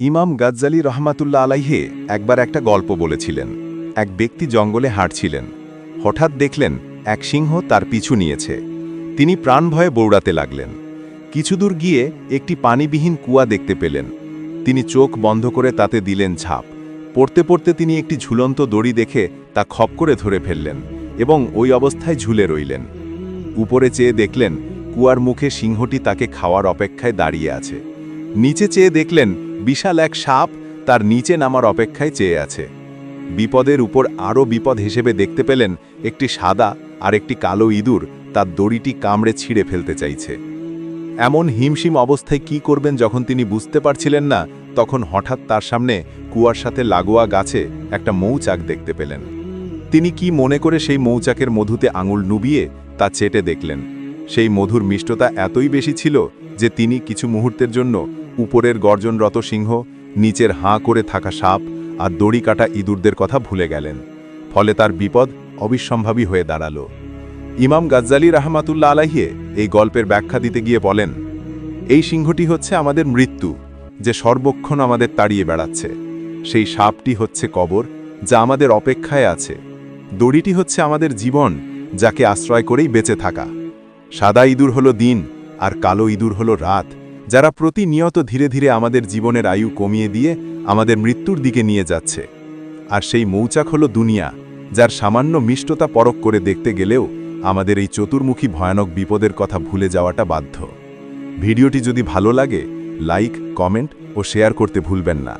ইমাম গাজ্জালি রহমাতুল্লা আলাইহে একবার একটা গল্প বলেছিলেন। এক ব্যক্তি জঙ্গলে হাঁটছিলেন। হঠাৎ দেখলেন, এক সিংহ তার পিছু নিয়েছে। তিনি প্রাণ ভয়ে বৌড়াতে লাগলেন। কিছুদূর গিয়ে একটি পানিবিহীন কুয়া দেখতে পেলেন। তিনি চোখ বন্ধ করে তাতে দিলেন ঝাঁপ পড়তে পড়তে তিনি একটি ঝুলন্ত দড়ি দেখে তা খপ করে ধরে ফেললেন এবং ওই অবস্থায় ঝুলে রইলেন। উপরে চেয়ে দেখলেন, কুয়ার মুখে সিংহটি তাকে খাওয়ার অপেক্ষায় দাঁড়িয়ে আছে। নিচে চেয়ে দেখলেন বিশাল এক সাপ তার নিচে নামার অপেক্ষায় চেয়ে আছে। বিপদের উপর আরও বিপদ হিসেবে দেখতে পেলেন একটি সাদা আর একটি কালো ইঁদুর তার দড়িটি কামড়ে ছিঁড়ে ফেলতে চাইছে। এমন হিমশিম অবস্থায় কি করবেন যখন তিনি বুঝতে পারছিলেন না, তখন হঠাৎ তার সামনে কুয়ার সাথে লাগোয়া গাছে একটা মৌচাক দেখতে পেলেন। তিনি কি মনে করে সেই মৌচাকের মধুতে আঙুল নুবিয়ে তা চেটে দেখলেন। সেই মধুর মিষ্টতা এতই বেশি ছিল যে তিনি কিছু মুহূর্তের জন্য উপরের গর্জনরত সিংহ, নিচের হাঁ করে থাকা সাপ আর দড়ি কাটা ইঁদুরদের কথা ভুলে গেলেন। ফলে তার বিপদ অবিসম্ভাবী হয়ে দাঁড়াল। ইমাম গাজ্জালি রাহমাতুল্লাহ আলাহিয়ে এই গল্পের ব্যাখ্যা দিতে গিয়ে বলেন, এই সিংহটি হচ্ছে আমাদের মৃত্যু, যে সর্বক্ষণ আমাদের তাড়িয়ে বেড়াচ্ছে। সেই সাপটি হচ্ছে কবর, যা আমাদের অপেক্ষায় আছে। দড়িটি হচ্ছে আমাদের জীবন, যাকে আশ্রয় করেই বেঁচে থাকা। সাদা ইঁদুর হলো দিন আর কালো ইঁদুর হলো রাত। যারা প্রতিনিয়ত ধীরে ধীরে আমাদের জীবনের আয়ু কমিয়ে দিয়ে আমাদের মৃত্যুর দিকে নিয়ে যাচ্ছে। আর সেই মৌচাক হল দুনিয়া, যার সামান্য মিষ্টতা পরক করে দেখতে গেলেও আমাদের এই চতুর্মুখী ভয়ানক বিপদের কথা ভুলে যাওয়াটা বাধ্য। ভিডিওটি যদি ভালো লাগে, লাইক, কমেন্ট ও শেয়ার করতে ভুলবেন না।